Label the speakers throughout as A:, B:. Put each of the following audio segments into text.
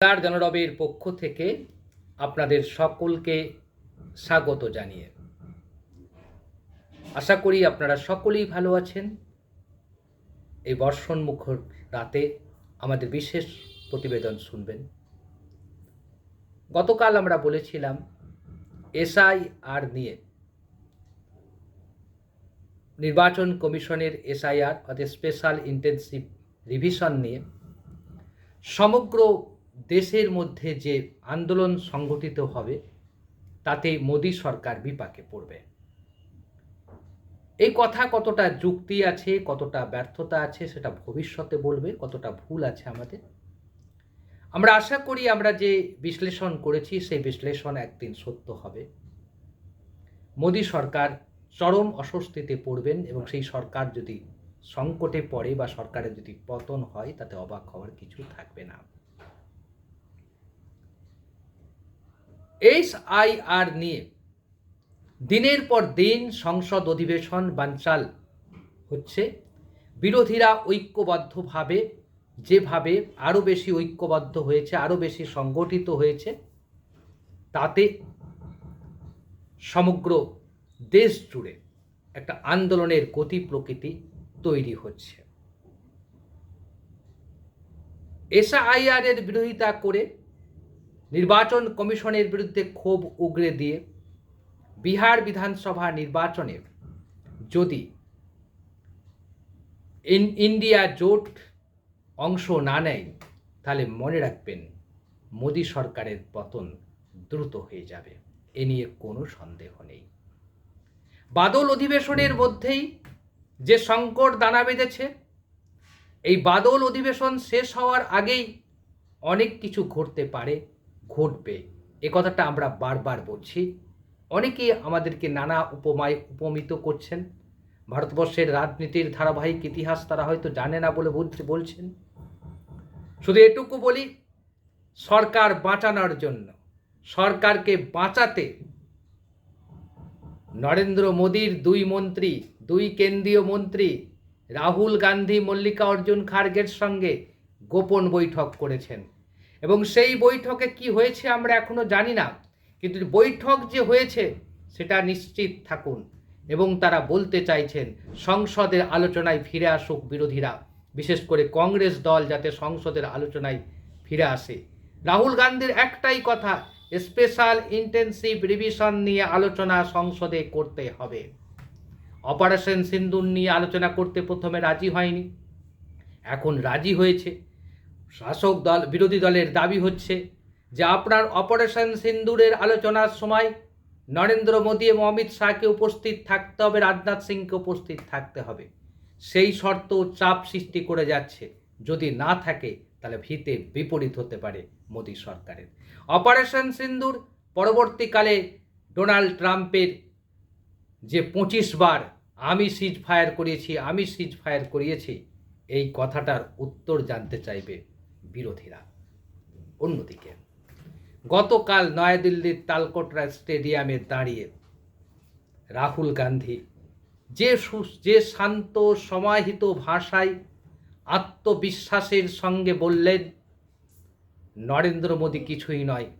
A: তার জনরবের পক্ষ থেকে আপনাদের সকলকে স্বাগত জানিয়ে। আশা করি আপনারা সকলেই ভালো আছেন। এই বর্ষণ মুখর রাতে আমাদের বিশেষ প্রতিবেদন শুনবেন। গতকাল আমরা বলেছিলাম এসআই আর নিয়ে নির্বাচন কমিশনের এসআইআর অর্থাৎ স্পেশাল ইন্টেনসিভ রিভিশন নিয়ে সমগ্র দেশের মধ্যে যে আন্দোলন সংগঠিত হবে, তাতে মোদী সরকার বিপাকে পড়বে। এই কথা কতটা যুক্তি আছে, কতটা ব্যর্থতা আছে, সেটা ভবিষ্যতে বলবে, কতটা ভুল আছে আমাদের। আমরা আশা করি আমরা যে বিশ্লেষণ করেছি, সেই বিশ্লেষণ একদিন সত্য হবে। মোদী সরকার চরম অস্বস্তিতে পড়বেন এবং সেই সরকার যদি সংকটে পড়ে বা সরকারের যদি পতন হয়, তাতে অবাক হওয়ার কিছু থাকবে না। এইচ আই আর নিয়ে দিনের পর দিন সংসদ অধিবেশন বানচাল হচ্ছে। বিরোধীরা ঐক্যবদ্ধভাবে, যেভাবে আরও বেশি ঐক্যবদ্ধ হয়েছে, আরও বেশি সংগঠিত হয়েছে, তাতে সমগ্র দেশ জুড়ে একটা আন্দোলনের গতি প্রকৃতি তৈরি হচ্ছে। এসআইআর এর বিরোধিতা করে নির্বাচন কমিশনের বিরুদ্ধে ক্ষোভ উগরে দিয়ে বিহার বিধানসভা নির্বাচনে যদি ইন- ইন্ডিয়া জোট অংশ না নেয়, তাহলে মনে রাখবেন মোদী সরকারের পতন দ্রুত হয়ে যাবে। এ নিয়ে কোনো সন্দেহ নেই। বাদল অধিবেশনের মধ্যেই যে সংকট দানা বেঁধেছে, এই বাদল অধিবেশন শেষ হওয়ার আগেই অনেক কিছু ঘটতে পারে। ঘটবে। এ কথাটা আমরা বারবার বলছি। অনেকে আমাদেরকে নানা উপমায় উপমিত করছেন। ভারতবর্ষের রাজনীতির ধারাবাহিক ইতিহাস তারা হয়তো জানে না বলে বলছে বলছেন। শুধু এটুকু বলি, সরকার বাঁচানোর জন্য, সরকারকে বাঁচাতে নরেন্দ্র মোদীর দুই মন্ত্রী, দুই কেন্দ্রীয় মন্ত্রী রাহুল গান্ধী, মল্লিকা অর্জুন খার্গের সঙ্গে গোপন বৈঠক করেছেন। এবং সেই বৈঠকে কি হয়েছে আমরা এখনও জানি না, কিন্তু বৈঠক যে হয়েছে সেটা নিশ্চিত থাকুন এবং তারা বলতে চাইছেন সংসদের আলোচনায় ফিরে আসুক বিরোধীরা, বিশেষ করে কংগ্রেস দল যাতে সংসদের আলোচনায় ফিরে আসে। রাহুল গান্ধীর একটাই কথা, স্পেশাল ইন্টেনসিভ রিভিশন নিয়ে আলোচনা সংসদে করতে হবে। অপারেশন সিন্দুর নিয়ে আলোচনা করতে প্রথমে রাজি হয়নি, এখন রাজি হয়েছে। শাসক দল, বিরোধী দলের দাবি হচ্ছে যে আপনার অপারেশন সিন্দুরের আলোচনার সময় নরেন্দ্র মোদী এবং অমিত শাহকে উপস্থিত থাকতে হবে, রাজনাথ সিংকে উপস্থিত থাকতে হবে। সেই শর্ত চাপ সৃষ্টি করে যাচ্ছে। যদি না থাকে, তাহলে ভিতে বিপরীত হতে পারে মোদী সরকারের। অপারেশন সিন্দুর পরবর্তীকালে ডোনাল্ড ট্রাম্পের যে পঁচিশ বার আমি সিজ ফায়ার করিয়েছি, আমি সিজ ফায়ার করিয়েছি, এই কথাটার উত্তর জানতে চাইবে বিরোধীরা। অন্যদিকে, গতকাল নয়াদিল্লির তালকোটরা স্টেডিয়ামে দাঁড়িয়ে রাহুল গান্ধী যে সু- যে শান্ত, সমাহিত ভাষায় আত্মবিশ্বাসের সঙ্গে বললেন, নরেন্দ্র মোদী কিছুই নয়।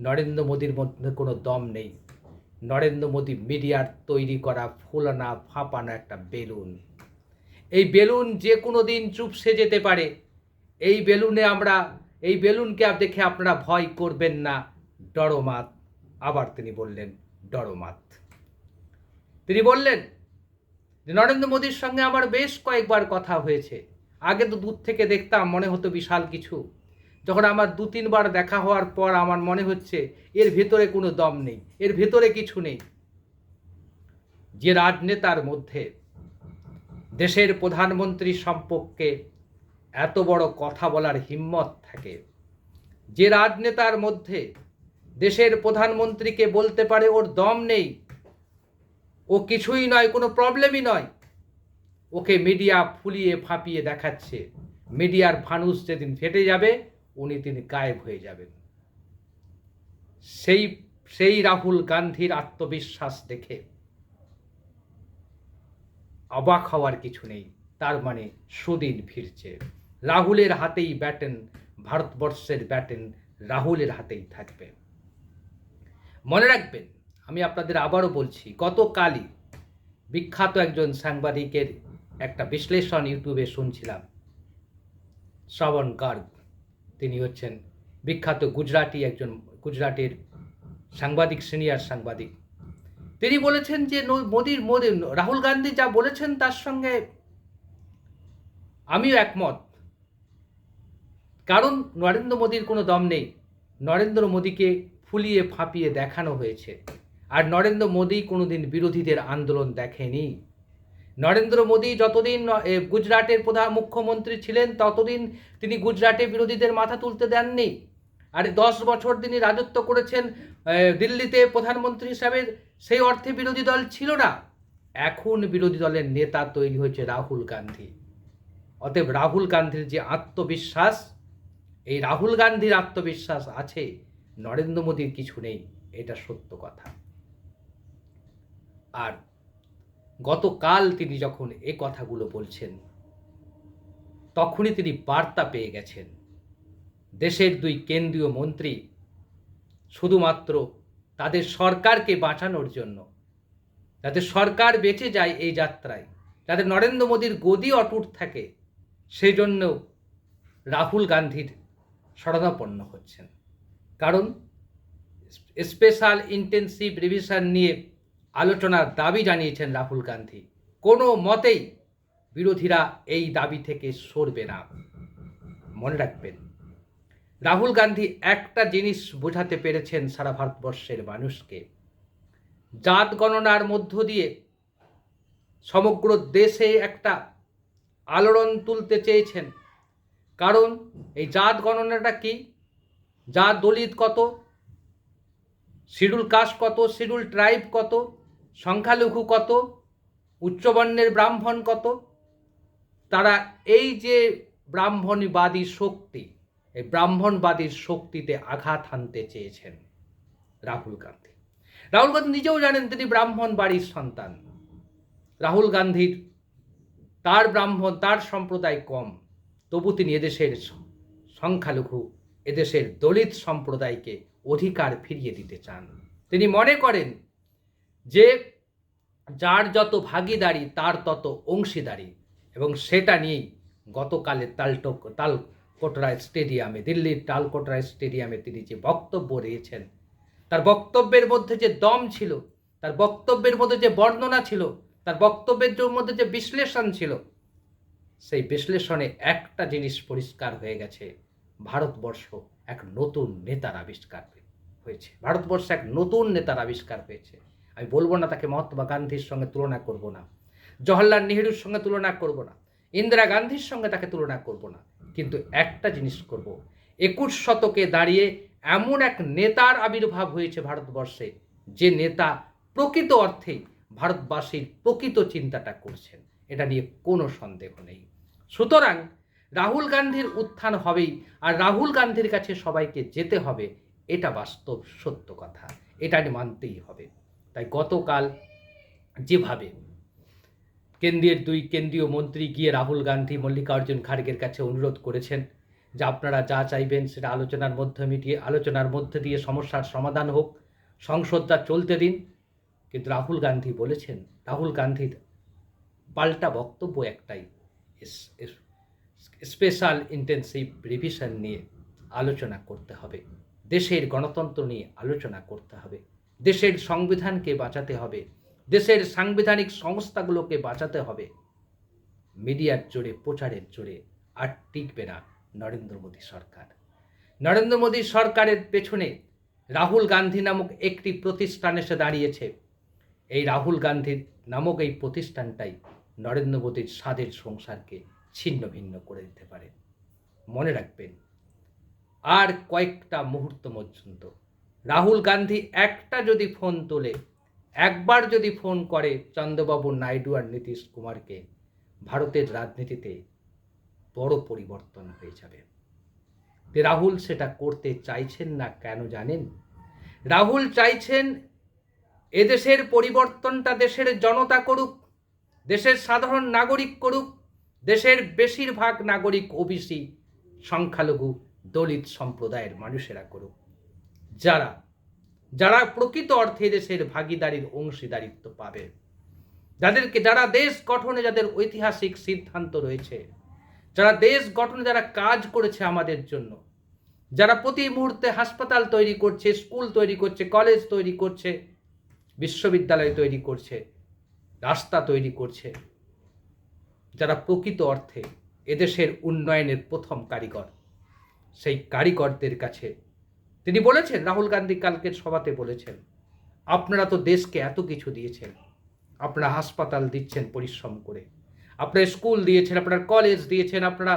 A: নরেন্দ্র মোদীর মধ্যে কোনো দম নেই। নরেন্দ্র মোদী মিডিয়ার তৈরি করা ফুলানা ফাঁপানো একটা বেলুন। এই বেলুন যে কোনো দিন চুপসে যেতে পারে। এই বেলুনে আমরা, এই বেলুনকে দেখে আপনারা ভয় করবেন না। ডরমাত, আবার তিনি বললেন, ডরমাত। তিনি বললেন, যে নরেন্দ্র মোদীর সঙ্গে আমার বেশ কয়েকবার কথা হয়েছে। আগে তো দূর থেকে দেখতাম, মনে হতো বিশাল কিছু। যখন আমার দু তিনবার দেখা হওয়ার পর আমার মনে হচ্ছে, এর ভেতরে কোনো দম নেই, এর ভেতরে কিছু নেই। যে রাজনেতার মধ্যে দেশের প্রধানমন্ত্রী সম্পর্কে এত বড় কথা বলার হিম্মত থাকে। যে রাজনেতার মধ্যে দেশের প্রধানমন্ত্রীকে বলতে পারে ওর দম নেই, ও কিছুই নয়, কোনো প্রবলেমই নয়, ওকে মিডিয়া ফুলিয়ে ফাঁপিয়ে দেখাচ্ছে। মিডিয়ার ফানুস যেদিন ফেটে যাবে, উনি তিনি গায়েব হয়ে যাবেন। সেই সেই রাহুল গান্ধীর আত্মবিশ্বাস দেখে অবাক হওয়ার কিছু নেই, তার মানে সুদিন ফিরছে। রাহুলের হাতেই ব্যাটন, ভারতবর্ষের ব্যাটেন রাহুলের হাতেই থাকবে। মনে রাখবেন, আমি আপনাদের আবারও বলছি, গতকালই বিখ্যাত একজন সাংবাদিকের একটা বিশ্লেষণ ইউটিউবে শুনছিলাম। শ্রবণ গার্গ, তিনি হচ্ছেন বিখ্যাত গুজরাটি একজন, গুজরাটের সাংবাদিক, সিনিয়র সাংবাদিক। তিনি বলেছেন যে মোদির মোদি রাহুল গান্ধী যা বলেছেন তার সঙ্গে আমিও একমত। কারণ নরেন্দ্র মোদীর কোনো দম নেই। নরেন্দ্র মোদীকে ফুলিয়ে ফাঁপিয়ে দেখানো হয়েছে। আর নরেন্দ্র মোদী কোনোদিন বিরোধীদের আন্দোলন দেখেনি। নরেন্দ্র মোদী যতদিন গুজরাটের প্রধান মুখ্যমন্ত্রী ছিলেন, ততদিন তিনি গুজরাটে বিরোধীদের মাথা তুলতে দেননি। আর দশ বছর তিনি রাজত্ব করেছেন দিল্লিতে প্রধানমন্ত্রী হিসাবে, সেই অর্থে বিরোধী দল ছিল না। এখন বিরোধী দলের নেতা তৈরি হয়েছে রাহুল গান্ধী। অতএব রাহুল গান্ধীর যে আত্মবিশ্বাস এই রাহুল গান্ধীর আত্মবিশ্বাস আছে, নরেন্দ্র মোদীর কিছু নেই, এটা সত্য কথা। আর গতকাল তিনি যখন এ কথাগুলো বলছেন, তখনই তিনি বার্তা পেয়ে গেছেন। দেশের দুই কেন্দ্রীয় মন্ত্রী শুধুমাত্র তাদের সরকারকে বাঁচানোর জন্য, যাতে সরকার বেঁচে যায় এই যাত্রায়, যাতে নরেন্দ্র মোদীর গদি অটুট থাকে সেই জন্য রাহুল গান্ধীর শরণাপন্ন হচ্ছেন। কারণ, স্পেশাল ইন্টেন্সিভ রিভিশন নিয়ে আলোচনার দাবি জানিয়েছেন রাহুল গান্ধী। কোনো মতেই বিরোধীরা এই দাবি থেকে সরবে না। মনে রাখবেন, রাহুল গান্ধী একটা জিনিস বোঝাতে পেরেছেন সারা ভারতবর্ষের মানুষকে। জাত গণনার মধ্য দিয়ে সমগ্র দেশে একটা আলোড়ন তুলতে চেয়েছেন কারণ এই জাত গণনাটা কি? জাত দলিত কত? শিডিউল কাস্ট কত? শিডিউল ট্রাইব কত? সংখ্যালঘু কত? উচ্চবর্ণের ব্রাহ্মণ কত? তারা এই যে ব্রাহ্মণবাদী শক্তি, এই ব্রাহ্মণবাদীর শক্তিতে আঘাত হানতে চেয়েছেন রাহুল গান্ধী। রাহুল গান্ধী নিজেও জানেন তিনি ব্রাহ্মণ বাড়ির সন্তান। রাহুল গান্ধীর তার ব্রাহ্মণ, তার সম্প্রদায় কম। তবু তিনি এদেশের সংখ্যালঘু, এদেশের দলিত সম্প্রদায়কে অধিকার ফিরিয়ে দিতে চান। তিনি মনে করেন যে যার যত ভাগিদারি, তার তত অংশীদারি এবং সেটা নিয়েই গতকালের তালটক তালকোটরা স্টেডিয়ামে, দিল্লির তালকোটরা স্টেডিয়ামে তিনি যে বক্তব্য দিয়েছেন তার বক্তব্যের মধ্যে যে দম ছিল, তার বক্তব্যের মধ্যে যে বর্ণনা ছিল, তার বক্তব্যের মধ্যে যে বিশ্লেষণ ছিল সেই বিশ্লেষণে একটা জিনিস পরিষ্কার হয়ে গেছে, ভারতবর্ষ এক নতুন নেতার আবিষ্কার হয়েছে। ভারতবর্ষ এক নতুন নেতার আবিষ্কার হয়েছে। আমি বলব না তাকে মহাত্মা গান্ধীর সঙ্গে তুলনা করব না জওহরলাল নেহরুর সঙ্গে তুলনা করব না, ইন্দিরা গান্ধীর সঙ্গে তাকে তুলনা করব না, কিন্তু একটা জিনিস করব। একুশ শতকে দাঁড়িয়ে এমন এক নেতার আবির্ভাব হয়েছে ভারতবর্ষে, যে নেতা প্রকৃত অর্থে ভারতবাসীর প্রকৃত চিন্তাটা করছেন। এটা নিয়ে কোনো সন্দেহ নেই। সুতরাং রাহুল গান্ধীর উত্থান হবেই আর রাহুল গান্ধীর কাছে সবাইকে যেতে হবে, এটা বাস্তব সত্য কথা। এটা মানতেই হবে। তাই গতকাল যেভাবে কেন্দ্রের দুই কেন্দ্রীয় মন্ত্রী গিয়ে রাহুল গান্ধী, মল্লিকার্জুন খাড়গের কাছে অনুরোধ করেছেন যে আপনারা যা চাইবেন সেটা আলোচনার মধ্যে মিটিয়ে, আলোচনার মধ্যে দিয়ে সমস্যার সমাধান হোক, সংসদটা চলতে দিন। কিন্তু রাহুল গান্ধী বলেছেন, রাহুল গান্ধীর পাল্টা বক্তব্য একটাই স্পেশাল ইন্টেন্সিভ রিভিশন নিয়ে আলোচনা করতে হবে। দেশের গণতন্ত্র নিয়ে আলোচনা করতে হবে। দেশের সংবিধানকে বাঁচাতে হবে। দেশের সাংবিধানিক সংস্থাগুলোকে বাঁচাতে হবে। মিডিয়ার জোরে, প্রচারের জোরে আর টিকবে না নরেন্দ্র মোদী সরকার। নরেন্দ্র মোদী সরকারের পেছনে রাহুল গান্ধী নামক একটি প্রতিষ্ঠান এসে দাঁড়িয়েছে। এই রাহুল গান্ধীর নামক এই প্রতিষ্ঠানটাই নরেন্দ্র মোদীর স্বাদের সংসারকে ছিন্ন ভিন্ন করে দিতে পারে। মনে রাখবেন, আর কয়েকটা মুহূর্ত পর্যন্ত রাহুল গান্ধী একটা যদি ফোন তোলে, একবার যদি ফোন করে চন্দ্রবাবু নাইডু আর নীতিশ কুমারকে, ভারতের রাজনীতিতে বড় পরিবর্তন হয়ে যাবে। রাহুল সেটা করতে চাইছেন না কেন জানেন? রাহুল চাইছেন এদেশের পরিবর্তনটা দেশের জনতা করুক দেশের সাধারণ নাগরিক করুক, দেশের বেশিরভাগ নাগরিক ওবিসি, সংখ্যালঘু, দলিত সম্প্রদায়ের মানুষেরা করুক। যারা যারা প্রকৃত অর্থে দেশের ভাগিদারির অংশীদারিত্ব পাবে, যাদেরকে, যারা দেশ গঠনে যাদের ঐতিহাসিক সিদ্ধান্ত রয়েছে, যারা দেশ গঠনে যারা কাজ করেছে আমাদের জন্য, যারা প্রতি মুহূর্তে হাসপাতাল তৈরি করছে, স্কুল তৈরি করছে, কলেজ তৈরি করছে, বিশ্ববিদ্যালয় তৈরি করছে রাস্তা তৈরি করছে, যারা প্রকৃত অর্থে এদেশের উন্নয়নের প্রথম কারিগর, সেই কারিগরদের কাছে তিনি বলেছেন, রাহুল গান্ধী কালকের সভাতে বলেছেন, আপনারা তো দেশকে এত কিছু দিয়েছেন, আপনারা হাসপাতাল দিচ্ছেন পরিশ্রম করে, আপনারা স্কুল দিয়েছেন, আপনার কলেজ দিয়েছেন, আপনারা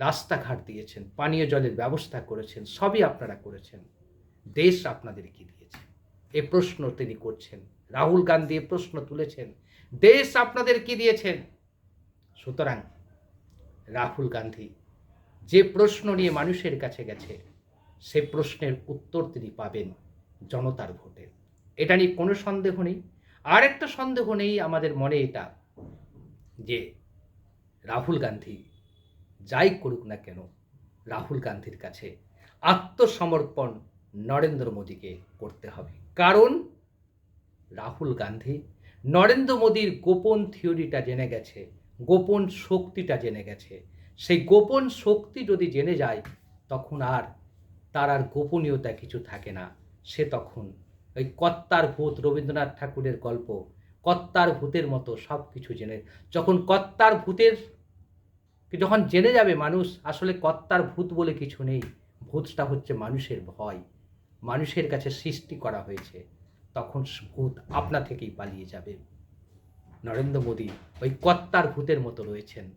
A: রাস্তাঘাট দিয়েছেন, পানীয় জলের ব্যবস্থা করেছেন, সবই আপনারা করেছেন, দেশ আপনাদের কি দিয়েছে। এ প্রশ্ন তিনি করছেন। রাহুল গান্ধী প্রশ্ন তুলেছেন, দেশ আপনাদের কি দিয়েছেন? সুতরাং রাহুল গান্ধী যে প্রশ্ন নিয়ে মানুষের কাছে গেছে, সে প্রশ্নের উত্তর তিনি পাবেন জনতার ভোটে। এটা নিয়ে কোনো সন্দেহ নেই। আর একটা সন্দেহ নেই আমাদের মনে এটা, যে রাহুল গান্ধী যাই করুক না কেন, রাহুল গান্ধীর কাছে আত্মসমর্পণ নরেন্দ্র মোদীকে করতে হবে। কারণ রাহুল গান্ধী, নরেন্দ্র মোদীর গোপন থিওরিটা জেনে গেছে, গোপন শক্তিটা জেনে গেছে। সেই গোপন শক্তি যদি জেনে যায়, তখন আর তার আর গোপনীয়তা কিছু থাকে না। সে তখন ওই কত্তার ভূত রবীন্দ্রনাথ ঠাকুরের গল্প কত্তার ভূতের মতো সব কিছু জেনে, যখন কত্তার ভূতের যখন জেনে যাবে মানুষ, আসলে কত্তার ভূত বলে কিছু নেই। ভূতটা হচ্ছে মানুষের ভয়। মানুষের কাছে সৃষ্টি করা হয়েছে। তখন ভূত আপনা থেকেই পালিয়ে যাবে। নরেন্দ্র মোদী ওই কত্তার ভূতের মতো রয়েছেন।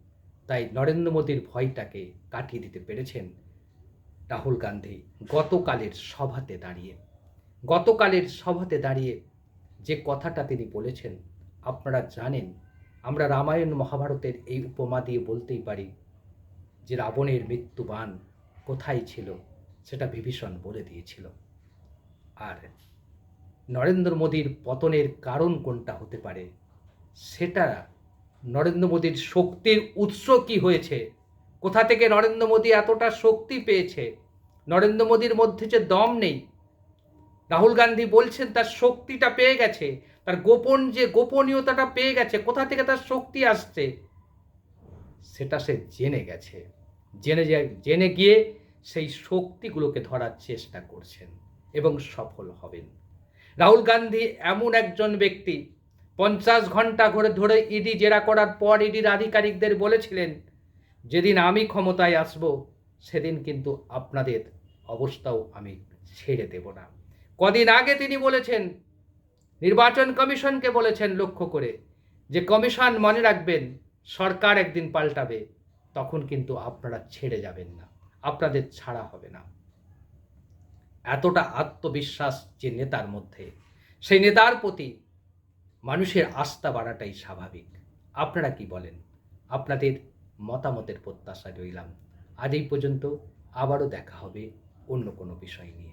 A: তাই নরেন্দ্র মোদীর ভয়টাকে কাটিয়ে দিতে পেরেছেন রাহুল গান্ধী গতকালের সভাতে দাঁড়িয়ে। গতকালের সভাতে দাঁড়িয়ে যে কথাটা তিনি বলেছেন, আপনারা জানেন, আমরা রামায়ণ মহাভারতের এই উপমা দিয়ে বলতেই পারি যে রাবণের মৃত্যুবান কোথায় ছিল সেটা বিভীষণ বলে দিয়েছিল। আর নরেন্দ্র মোদীর পতনের কারণ কোনটা হতে পারে? সেটা নরেন্দ্র মোদীর শক্তির উৎস কি হয়েছে? কোথা থেকে নরেন্দ্র মোদী এতটা শক্তি পেয়েছে? নরেন্দ্র মোদীর মধ্যে যে দম নেই। রাহুল গান্ধী বলছেন তার শক্তিটা পেয়ে গেছে। তার গোপন যে গোপনীয়তাটা পেয়ে গেছে, কোথা থেকে তার শক্তি আসছে? সেটা সে জেনে গেছে। জেনে জেনে গিয়ে সেই শক্তিগুলোকে ধরার চেষ্টা করছেন এবং সফল হবেন। রাহুল গান্ধী এমন একজন ব্যক্তি। পঞ্চাশ ঘণ্টা ঘরে ধরে ইডি জেরা করার পর ইডির আধিকারিকদের বলেছিলেন, যেদিন আমি ক্ষমতায় আসব, সেদিন কিন্তু আপনাদের অবস্থাও আমি ছেড়ে দেব না। কদিন আগে তিনি বলেছেন, নির্বাচন কমিশনকে বলেছেন লক্ষ্য করে, যে কমিশন মনে রাখবেন, সরকার একদিন পাল্টাবে, তখন কিন্তু আপনারা ছেড়ে যাবেন না। আপনাদের ছাড়া হবে না। এতটা আত্মবিশ্বাস যে নেতার মধ্যে, সেই নেতার প্রতি মানুষের আস্থা বাড়াটাই স্বাভাবিক। আপনারা কি বলেন? আপনাদের মতামতের প্রত্যাশা রইলাম। আজ এই পর্যন্ত আবারও দেখা হবে অন্য কোনো বিষয় নিয়ে।